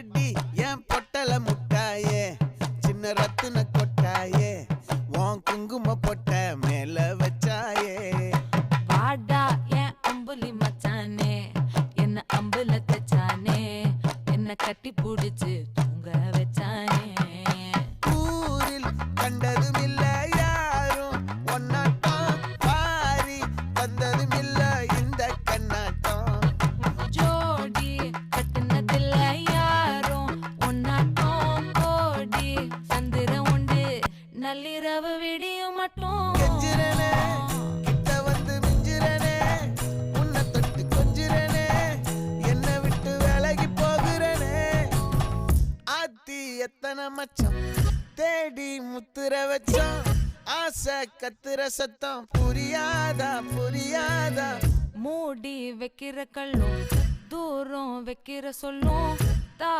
அடி என் பொட்டல முட்டாயே சின்ன ரத்தின கொட்டாயே உன் குங்கும பொட்ட மேல வச்சாயே. வாடா என் அம்புலி மச்சானே என்ன அம்புல தச்சானே என்ன கட்டி புடிச்சு தூங்க வச்சானே. ஊரில் கண்டதும் நள்ளிரவு விடியும் மட்டும். கிட்ட வந்து மிஞ்சிரனே உன்னை தொட்டு கொஞ்சிரனே என்னை விட்டு விலகி போகிறனே. ஆத்தி எத்தனை மச்சம் தேடி முத்துற வச்சோம். ஆசை கத்துற சத்தம் புரியாதா புரியாதா. மூடி வைக்கிற கல்லும் தூரம் வைக்கிற சொல்லும் தா